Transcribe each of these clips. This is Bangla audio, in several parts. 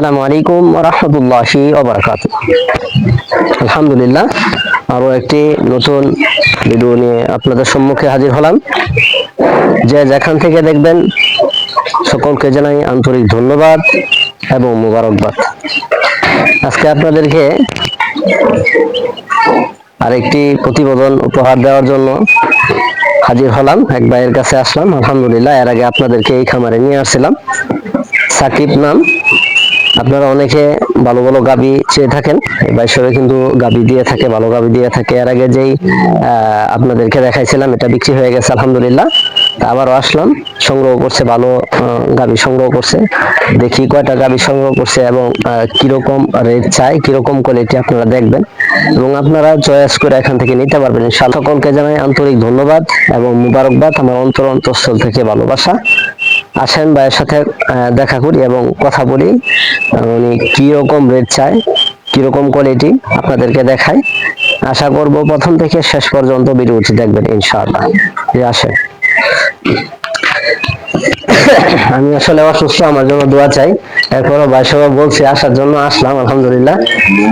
আসসালামু আলাইকুম আলহামদুলিল্লাহ, আরও একটি নতুন ভিডিও নিয়ে আপনাদের সম্মুখে হাজির হলাম। যে যেখান থেকে দেখবেন, সকলকে জানাই আন্তরিক ধন্যবাদ এবং মুবারকবাদ। আজকে আপনাদেরকে আরেকটি প্রতিবেদন উপহার দেওয়ার জন্য হাজির হলাম। এক ভাইয়ের কাছে আসলাম। আলহামদুলিল্লাহ, এর আগে আপনাদেরকে এই খামারে নিয়ে আসছিলাম। সাকিব নাম। আপনারা অনেকে ভালো ভালো গাবি চেয়ে থাকেন বাইশরে কিন্তু গাবি দিয়ে থাকে, ভালো গাবি দিয়ে থাকে। এর আগে যেই আপনাদেরকে দেখাইছিলাম, এটা বিক্রি হয়ে গেছে, আলহামদুলিল্লাহ। আবারও আসলাম, সংগ্রহ করছে, ভালো গাবি সংগ্রহ করছে। দেখি কয়টা গাবি সংগ্রহ করছে এবং কীরকম রেট চাই, কীরকম কোয়ালিটি আপনারা দেখবেন। এবং আপনারা চয়েস করে এখান থেকে নিতে পারবেন সকলকে জানাই আন্তরিক ধন্যবাদ এবং মুবারকবাদ, আমার অন্তর অন্তঃস্থল থেকে ভালোবাসা। আসেন ভাইয়ের সাথে দেখা করি এবং কথা বলি। উনি কি রকম রেট চায়, কীরকম কোয়ালিটি আপনাদেরকে দেখায় আশা করব প্রথম থেকে শেষ পর্যন্ত ভিডিওটি দেখবেন, ইনশাআল্লাহ। আসেন। আমি আসলে অসুস্থ আমার জন্য দোয়া চাই। এরপরও ভাই সবাই বলছি আসার জন্য আসলাম আলহামদুলিল্লাহ।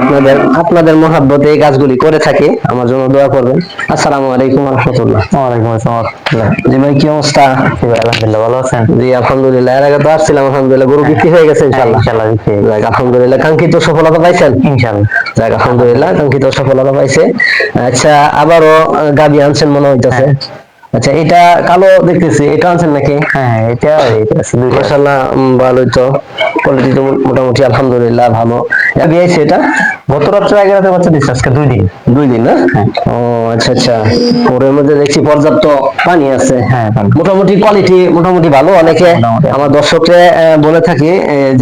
আপনাদের আপনাদের মহাব্বতে এই কাজগুলি করে থাকি আমার জন্য দোয়া করবেন। আসসালামু আলাইকুম রহমতুল্লাহ। ওয়ালাইকুম আসসালাম জি ভাই কি অবস্থা? আলহামদুলিল্লাহ ভালো আছেন? জি আলহামদুলিল্লাহ। এর আগে তো আসছিলাম আলহামদুলিল্লাহ। গরু বিক্রি হয়ে গেছে ইনশাআল্লাহ। ইনশাআল্লাহ হয়ে যাক, আলহামদুলিল্লাহ। কাঙ্ক্ষিত সফলতা পাইছেন? ইনশাআল্লাহ। আলহামদুলিল্লাহ কাঙ্ক্ষিত সফলতা পাইছে। আচ্ছা আবারও গাবি আনছেন মনে হইতেছে। আচ্ছা এটা কালো দেখতেছি এটা আনছেন নাকি? হ্যাঁ এটা এটা মাশাআল্লাহ ভালোই তো। কোয়ালিটি তো মোটামুটি আলহামদুলিল্লাহ ভালো। এটা? গত রাত্রে বাচ্চা দিচ্ছে আজকে দুই দিন। দুই দিন না? ও আচ্ছা আচ্ছা। মধ্যে দেখছি পর্যাপ্ত পানি আছে। হ্যাঁ মোটামুটি কোয়ালিটি মোটামুটি ভালো অনেকে। আমার দর্শককে বলে থাকি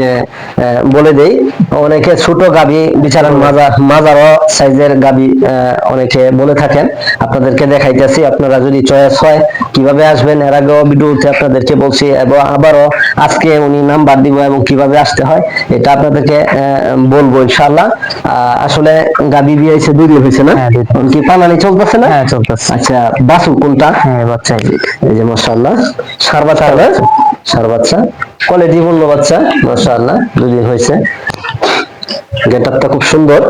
যে বলে দেই অনেকে ছোট গাবি বিচারান মাজার মাজারও সাইজের গাবি অনেকে বলে থাকেন। আপনাদেরকে দেখাইতেছি আপনারা যদি চয়েস হয় কীভাবে আসবেন এর আগেও ভিডিওতে আপনাদেরকে বলছি এবং আবারও আজকে উনি নাম্বার দিব এবং কীভাবে আসতে হয় এটা আপনাদেরকে বলব ইনশাআল্লাহ। আসলে গাবি বিয়েছে দুই দিন হয়েছে না? হ্যাঁ, দুই দিন। কি পালানি চলতেছে না? হ্যাঁ চলতেছে। আচ্ছা বাসু কোনটা? হ্যাঁ বাচ্চা। এই যে। মাশাআল্লাহ। সার বাচ্চা না? সার বাচ্চা। কোয়ালিটি পূর্ণ বাচ্চা মাশাআল্লাহ দুদিন হয়েছে। গেটআপটা খুব সুন্দর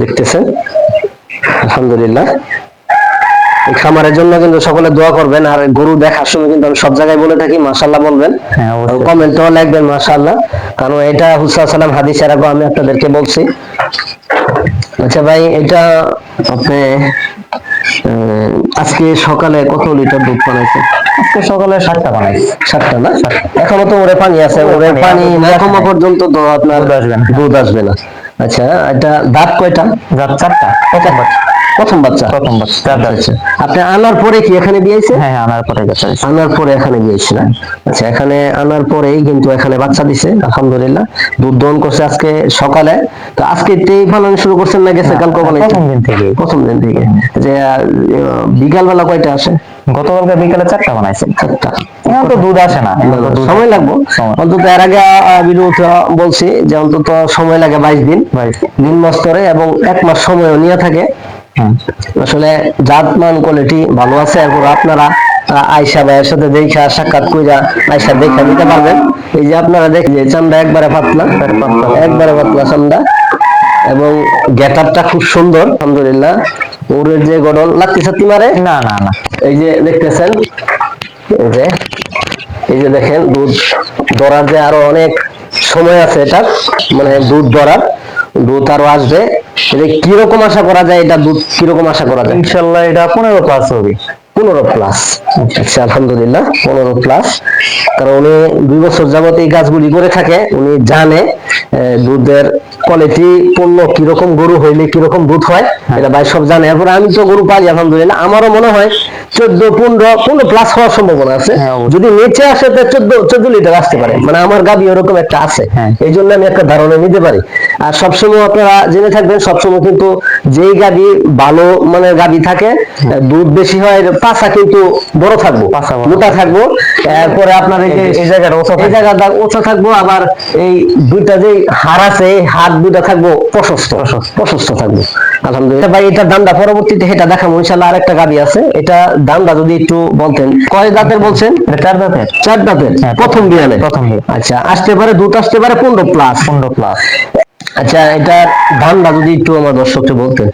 দেখতেছেন। আলহামদুলিল্লাহ। খামারের জন্য কিন্তু সকলে দোয়া করবেন আর গরু দেখার সময় কিন্তু আমি সব জায়গায় বলে থাকি মাশাআল্লাহ বলবেন। হ্যাঁ কমেন্টও লিখবেন মাশাআল্লাহ। কারণ এটা হুসা সালাম হাদিস এর আগেও আমি আপনাদেরকে বলছি। আচ্ছা ভাই এটা আপনি আজকে সকালে কত লিটার দুধ বানাইছেন? আজকে সকালে সাতটা বানাইছি। সাতটা না? এখনও তো ওরে পানি আছে ওরে পানি না কমা পর্যন্ত তো আপনার। দুধ আসবে না। আচ্ছা এটা দাঁত কয়টা? দাঁত চারটা। প্রথম বাচ্চা? প্রথম বাচ্চা। আচ্ছা আপনি আনার পরে কি এখানে দিয়েছে হ্যাঁ হ্যাঁ আনার পরে আনার পরে এখানে দিয়েছে না? আচ্ছা এখানে আনার পরেই কিন্তু এখানে বাচ্চা দিছে আলহামদুলিল্লাহ। দুধ দহন করছে আজকে সকালে। তো আজকে তেই পালন শুরু করছেন না গেছে? কালকে বলে প্রথম দিন থেকে। প্রথম দিন থেকে। যে বিকাল বেলা কয়টা আসে? গতকালকে বিকালে চারটা বানাইছি। চারটা। এখন তো দুধ আসে না সময় লাগবে। অন্তত এর আগে ভিডিওতে বলছি যে অন্তত সময় লাগে বাইশ দিন। নিম্ন স্তরে এবং এক মাস সময়ও নিয়ে থাকে। হুম। আসলে জাতমান কোয়ালিটি ভালো আছে এরপর আপনারা আয়সা ভাইয়ের সাথে দেখা সাক্ষাৎ কইরা আয়সা দেখা নিতে পারবেন। এই যে আপনারা দেখেন যে চান্দা একবারে পাতলা একবারে পাতলা চান্দা এবং গেটারটা খুব সুন্দর আলহামদুলিল্লাহ। ওর যে গড়ন লাত্তি সাত্তি মারে না না না। এই যে দেখতেছেন এই যে এই যে দেখেন দুধ ধরার যে আরও অনেক সময় আছে এটা মানে দুধ ধরার দুধ আরও আসবে। এটা কীরকম আশা করা যায়? এটা দুধ কীরকম আশা করা যায়? ইনশাল্লাহ এটা পনেরো প্লাস হবে। পনেরো প্লাস আচ্ছা আলহামদুলিল্লাহ পনেরো প্লাস কারণ উনি দুই বছর যাবত এই গাছগুলি করে থাকে। উনি জানে দুধের কোয়ালিটি পূর্ণ কীরকম গরু হইলে কীরকম দুধ হয় এটা ভাই সব জানে। এরপরে আমি তো গরু পাই আলহামদুলিল্লাহ। আমারও মনে হয় চোদ্দ পনেরো পনেরো প্লাস হওয়ার সম্ভাবনা আছে। হ্যাঁ, যদি নিচে আসে তো চোদ্দ চোদ্দ লিটার আসতে পারে। মানে আমার গাবি ওরকম একটা আছে। হ্যাঁ। এই জন্য আমি একটা ধারণা নিতে পারি। আর সবসময় আপনারা জেনে থাকবেন সবসময় কিন্তু যেই গাবি ভালো মানে গাবি থাকে দুধ বেশি হয় পাছা কিন্তু বড় থাকব মোটা থাকব। এরপরে আপনার এই যে এই- জায়গাটা উঁচা এই জায়গাটা উঁচা থাকব আবার এই দুইটা যে হাড় আছে হাত দুইটা থাকব প্রশস্ত। প্রশস্ত। থাকব। আলহামদুলিল্লাহ। ভাই এটার দামটা পরবর্তীতে এটা দেখাবো ইনশাল্লাহ আরেকটা গাবি আছে। এটা দামটা যদি একটু বলতেন। কয় দাঁতের বলছেন? চার দাঁতের চার দাঁতের হ্যাঁ, প্রথম বিয়ানে প্রথম আচ্ছা আসতে পারে দুধ আসতে পারে পনেরো প্লাস পনেরো প্লাস আচ্ছা এটা দামটা যদি একটু আমার দর্শককে বলতেন।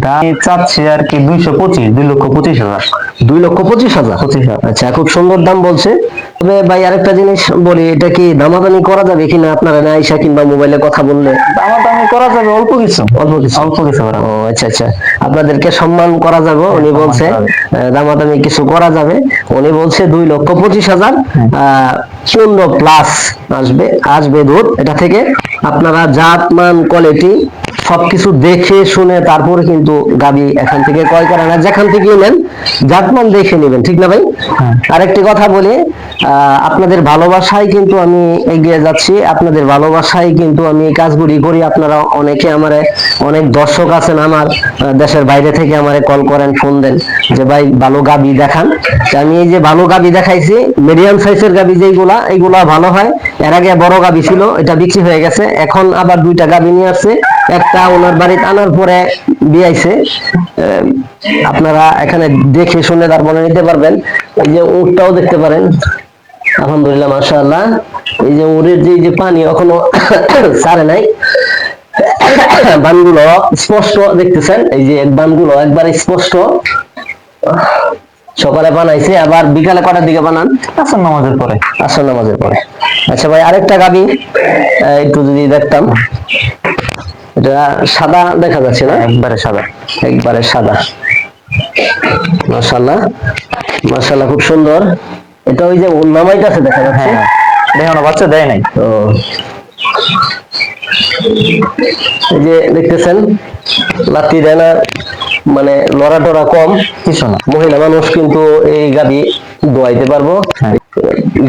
দাম চাচ্ছি আর কি দুইশো পঁচিশ দুই লক্ষ পঁচিশ হাজার। দুই লক্ষ পঁচিশ হাজার। পঁচিশ আচ্ছা খুব সুন্দর দাম বলছে। তবে ভাই আরেকটা জিনিস বলি এটা কি দামাদামি করা যাবে কিনা? আপনারা না আইসা কিংবা মোবাইলে কথা বললে? দামা দামি করা যাবে অল্প কিছু। অল্প কিছু? অল্প কিছু ও আচ্ছা আচ্ছা। আপনাদেরকে সম্মান করা যাবে উনি বলছে দামাদামি কিছু করা যাবে। উনি বলছে দুই লক্ষ পঁচিশ হাজার শূন্য প্লাস আসবে আসবে দুধ। এটা থেকে আপনারা জাত মান কোয়ালিটি সবকিছু দেখে শুনে তারপরে কিন্তু গাবি এখান থেকে ক্রয় করেন। আর যেখান থেকে নেন জাতমান দেখে নেবেন ঠিক না ভাই? হ্যাঁ। আরেকটি কথা বলি আপনাদের ভালোবাসায় কিন্তু আমি এগিয়ে যাচ্ছি আপনাদের ভালোবাসায় কিন্তু আমি এই কাজগুলি করি। আপনারা অনেকে আমার অনেক দর্শক আছেন আমার দেশের বাইরে থেকে আমারে কল করেন ফোন দেন যে ভাই ভালো গাবি দেখান। আমি এই যে ভালো গাবি দেখাইছি মিডিয়াম সাইজের গাবি যেইগুলা এইগুলা ভালো হয়। এর আগে বড় গাবি ছিল এটা বিক্রি হয়ে গেছে। এখন আবার দুইটা গাবি নিয়ে আসছে। একটা ওনার বাড়িতে আনার পরে বিয়াইছে আপনারা এখানে দেখে শুনে তারপরে নিতে পারবেন। এই যে উটটাও দেখতে পারেন। আলহামদুলিল্লাহ মাশাআল্লাহ। এই যে উড়ের যে যে পানি এখনও সারে নাই। বানগুলো স্পষ্ট দেখতেছেন? এই যে বানগুলো একবার স্পষ্ট। সকালে বানাইছে। আবার বিকালে কটার দিকে বানান? আসল নামাজের পরে। আসর নামাজের পরে। আচ্ছা ভাই আরেকটা গাবি। একটু যদি দেখতাম। এটা সাদা দেখা যাচ্ছে না? একবারে সাদা। একবারে সাদা। মাশাল্লাহ মাশাল্লাহ খুব সুন্দর। এটা ওই যে নামাইটা আছে দেখা যাচ্ছে। হ্যাঁ দেখো না বাচ্চা দেয় নাই। তো এই যে দেখতেছেন লাত্তি দেয় না মানে লড়া টড়া কম। কিছু না। মহিলা মানুষ কিন্তু এই গাবি দোয়াইতে পারব। হ্যাঁ।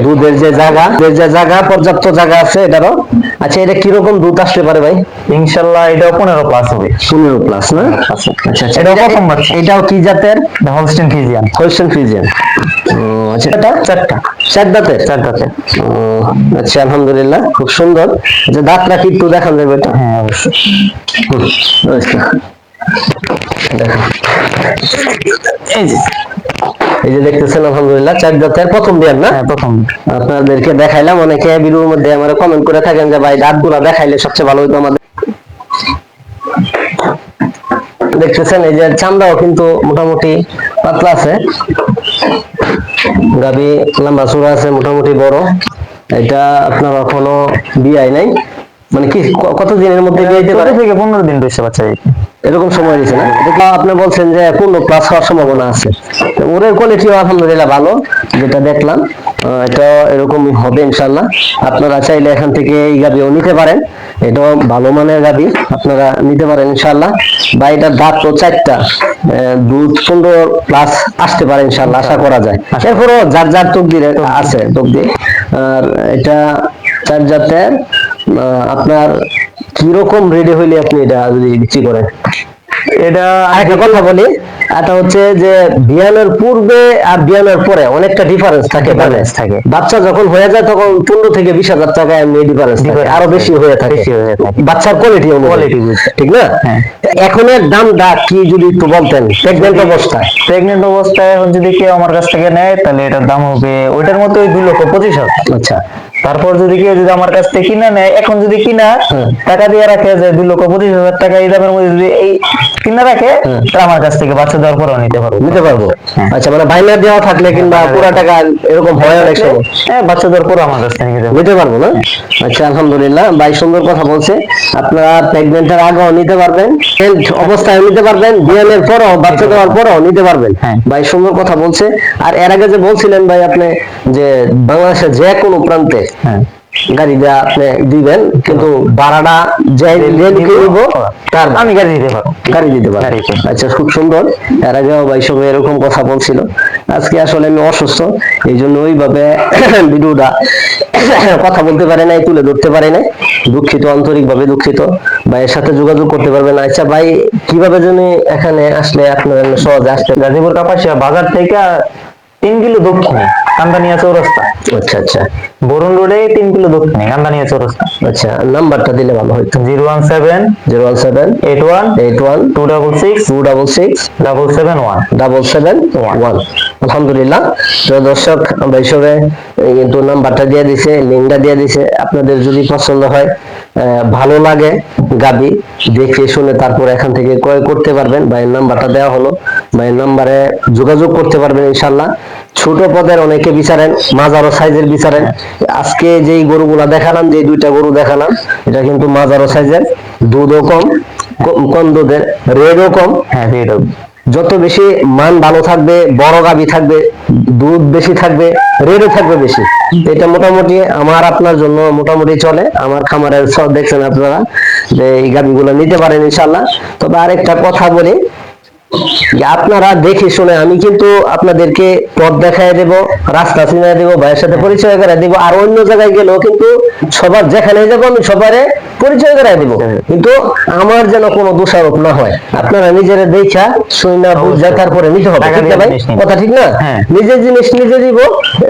দুধের যে জায়গা দুধের যে জায়গা পর্যাপ্ত জায়গা আছে এটারও। আচ্ছা এটা কীরকম দুধ আসতে পারে ভাই? ইনশাল্লাহ এটাও পনেরো প্লাস হবে। পনেরো প্লাস না? আচ্ছা আচ্ছা আচ্ছা এটাও এটা- প্রথম বাচ্চা এটাও কি জাতের? হলস্টেন ফিজিয়ান হোলস্টেন ফ্রিজিয়ান আচ্ছা এটা চারটা। চার দাঁতের? চার দাঁতের। আচ্ছা আলহামদুলিল্লাহ খুব সুন্দর। যে দাঁতটা কি একটু দেখান যাবে এটা? হ্যাঁ অবশ্যই। আচ্ছা। দেখো। এই যে। এই যে দেখতেছেন আলহামদুলিল্লাহ চার দাঁতের প্রথম বিয়ান না? হ্যাঁ প্রথম। আপনাদেরকে দেখাইলাম অনেকে ভিডিওর মধ্যে আমার কমেন্ট করে থাকেন যে ভাই দাঁতগুলা দেখাইলে সবচেয়ে ভালো হতো আমাদের। দেখতেছেন এই যে চামড়াও কিন্তু মোটামুটি পাতলা আছে। গাবি লম্বা চূড়া আছে মোটামুটি বড়। এটা আপনার এখনও বিয়াই নাই। মানে কি কত দিনের মধ্যে বিয়ে দিতে পারে? থেকে পনেরো দিন রয়েছে বাচ্চা। এরকম সময় দিচ্ছে না? এটা আপনি বলছেন যে পূর্ণ প্লাস হওয়ার সম্ভাবনা আছে? তো ওরের কোয়ালিটিও আলহামদুলিল্লাহ ভালো যেটা দেখলাম। এটা এরকমই হবে ইনশাল্লাহ আপনারা চাইলে এখান থেকে এই গাবিও নিতে পারেন। এটাও ভালো মানের গাবি আপনারা নিতে পারেন ইনশাল্লাহ বা এটার দাঁত তো চারটা দুধ পনেরো প্লাস আসতে পারে ইনশাল্লাহ আশা করা যায়। এরপরও যার যার তকদির আছে তকদির আর এটা চার জাতের আপনার কীরকম রেডি হইলে আপনি এটা যদি বিক্রি করেন এটা আরেকটা কথা বলি এটা হচ্ছে যে বিয়ানের পূর্বে আর বিয়ানের পরে অনেকটা ডিফারেন্স থাকে Difference থাকে। বাচ্চা যখন হয়ে যায় তখন পনেরো থেকে বিশ হাজার টাকা এমনি ডিফারেন্স থাকে আরও বেশি হয়ে থাকে। বাচ্চার কোয়ালিটি বুঝতে। ঠিক না হ্যাঁ। এখনের দামটা কি যদি একটু বলতেন প্রেগনেন্ট অবস্থায় প্রেগনেন্ট অবস্থায় এখন যদি কেউ আমার কাছ থেকে নেয় তাহলে এটার দাম হবে ওইটার মতো ওই দুই লক্ষ পঁচিশ হাজার আচ্ছা তারপর যদি কেউ যদি আমার কাছ থেকে কিনা নেয় এখন যদি কিনা টাকা দিয়ে রাখে যে দুই লক্ষ পঁচিশ হাজার টাকা এই দামের মধ্যে যদি এই কিনে রাখে হুম। তা আমার কাছ থেকে বাচ্চা দেওয়ার পরেও নিতে পারব। নিতে পারব। হ্যাঁ। আচ্ছা মানে বাইনা দেওয়া থাকলে কিংবা বাইনা পুরা টাকা এরকম হয় অনেক সময়? হ্যাঁ বাচ্চা দেওয়ার পরে আমার কাছ থেকে নিতে পারব। না? আচ্ছা আলহামদুলিল্লাহ। ভাই সুন্দর কথা বলছে। আপনারা প্রেগনেন্টের আগেও নিতে পারবেন অবস্থায় নিতে পারবেন বিয়ানের পরও বাচ্চা দেওয়ার পরও নিতে পারবেন। হ্যাঁ। ভাই সুন্দর কথা বলছে। আর এর আগে যে বলছিলেন ভাই আপনি যে বাংলাদেশের যে কোনো প্রান্তে হ্যাঁ। গাড়ি দেওয়া আপনি দিবেন কিন্তু ভাড়াটা যে তার আমি গাড়ি দিতে পারব। গাড়ি দিতে দিতে। আচ্ছা খুব সুন্দর। এর আগেও ভাই সঙ্গে এরকম কথা বলছিল। আজকে আসলে আমি অসুস্থ এই জন্য ওইভাবে ভিডিওটা কথা বলতে পারে নাই তুলে ধরতে পারে নাই। দুঃখিত আন্তরিক ভাবে দুঃখিত। ভাইয়ের সাথে যোগাযোগ করতে পারবেন না। আচ্ছা ভাই কীভাবে জানি এখানে আসলে আপনার সহজে আসতে গাজীপুর কাপাসিয়া বাজার থেকে তিন কিলো দক্ষিণে। কান্দানিয়া চৌরাস্তা। আচ্ছা আচ্ছা। বরুণ রোডে তিন কিলো দক্ষিণে কান্দানিয়া চৌরাস্তা। আচ্ছা। নাম্বারটা দিলে ভালো হইতো। Zero one seven zero one seven eight one eight one two double six two double six double seven one. Double seven one. আলহামদুলিল্লাহ। প্রিয় দর্শক আমরা হিসেবে কিন্তু নাম্বারটা দিয়ে দিছে লিঙ্কটা দিয়ে দিছে। আপনাদের যদি পছন্দ হয় ভালো লাগে গাবি দেখে শুনে তারপর এখান থেকে ক্রয় করতে পারবেন ভাইয়ের নাম্বারটা দেওয়া হলো। ভাইয়ের নাম্বারে যোগাযোগ করতে পারবেন ইনশাল্লাহ। ছোট পদের অনেকে বিচারেন মাজারো সাইজের বিচারেন। আজকে যেই গরুগুলা দেখালাম যে দুইটা গরু দেখালাম এটা কিন্তু মাজারো সাইজের। দুধও কম কম- দুধের রেডও কম। হ্যাঁ দেবো যত বেশি মান ভালো থাকবে বড় গাবি থাকবে দুধ বেশি থাকবে রেডও থাকবে বেশি। এটা মোটামুটি আমার আপনার জন্য মোটামুটি চলে। আমার খামারের সব দেখছেন আপনারা যে এই গাবিগুলো নিতে পারেন ইনশাল্লাহ তবে আরেকটা কথা বলি আপনারা দেখে শুনে আমি কিন্তু আপনাদেরকে পথ দেখায় দেব রাস্তা চিনায় দেব ভাইয়ের সাথে পরিচয় করে দেব আর অন্য জায়গায় গেলেও কিন্তু সবার যেখানে যাব আমি সবারে পরিচয় করে দেব। কিন্তু আমার যেন কোনো দোষারোপ না হয় আপনারা নিজেরা দেখা শুনে বুঝা তারপরে নিতে হবে টাকা ঠিক না ভাই? কথা ঠিক না? হ্যাঁ। নিজের জিনিস নিজে দিব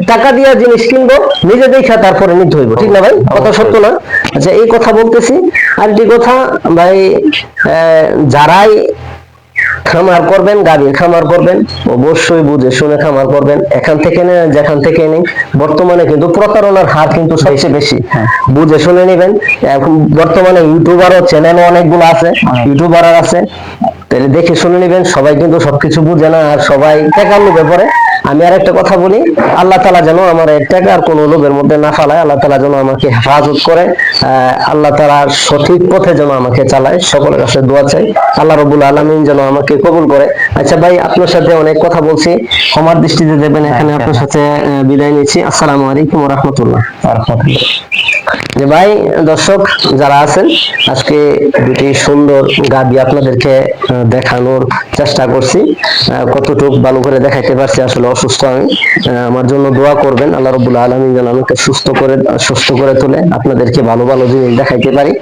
টাকা দিয়া জিনিস কিনবো নিজে দেখা তারপরে নিতে হইব ঠিক না ভাই? কথা সত্য না? আচ্ছা এই কথা বলতেছি। আর কি কথা ভাই আহ, যারাই খামার করবেন গাভীর খামার করবেন অবশ্যই বুঝে শুনে খামার করবেন। এখান থেকে নেন যেখান থেকে নেই। বর্তমানে কিন্তু প্রতারণার হার কিন্তু সবচেয়ে বেশি বুঝে শুনে নেবেন। এখন বর্তমানে ইউটিউবারও চ্যানেল অনেকগুলো আছে ইউটিউবার আছে। তাহলে দেখে শুনে নেবেন সবাই কিন্তু সবকিছু বুঝে না আর সবাই টাকার লোভে পড়ে আমি আর একটা কথা বলি, আল্লাহ তালা যেন আমার এই আর কোনো লোভের মধ্যে না ফালায়, আল্লাহ তালা যেন আমাকে হেফাজত করে আল্লাহ তালার সঠিক পথে যেন আমাকে চালায়, সকলের কাছে দোয়া চাই। আল্লাহ রবুল আলমিন যেন আমাকে কবুল করে। আচ্ছা ভাই, আপনার সাথে অনেক কথা বলছি, ক্ষমার দৃষ্টিতে দেবেন এখানে আপনার সাথে বিদায় নিচ্ছি। আসসালামু আলাইকুম রহমতুল্লাহ। যে ভাই, দর্শক যারা আছেন, আজকে দুটি সুন্দর গাবি আপনাদেরকে দেখানোর চেষ্টা করছি। কতটুক ভালো করে দেখাইতে পারছি আসলে অসুস্থ আমি আমার জন্য দোয়া করবেন। আল্লাহ রবুল্লা আলমী যেন আমাকে সুস্থ করে সুস্থ করে তুলে, আপনাদেরকে ভালো ভালো জিনিস দেখাইতে পারি।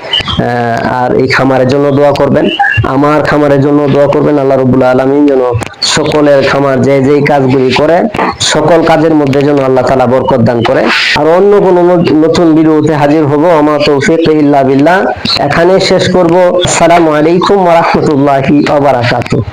আর এই খামারের জন্য দোয়া করবেন। আমার খামারের জন্য দোয়া করবেন। আল্লাহ রবুল্লা আলমিন যেন সকলের খামার যে, যেই কাজগুলি করে, সকল কাজের মধ্যে যেন আল্লাহ তালা বরকত দান করে। আর অন্য কোনো নতুন ভিডিওতে হাজির হব। আমার তৌফিক ইল্লা বিল্লাহ। এখানে শেষ করব। আসসালামু আলাইকুম রাহমাতুল্লাহি বারাকাতুহু।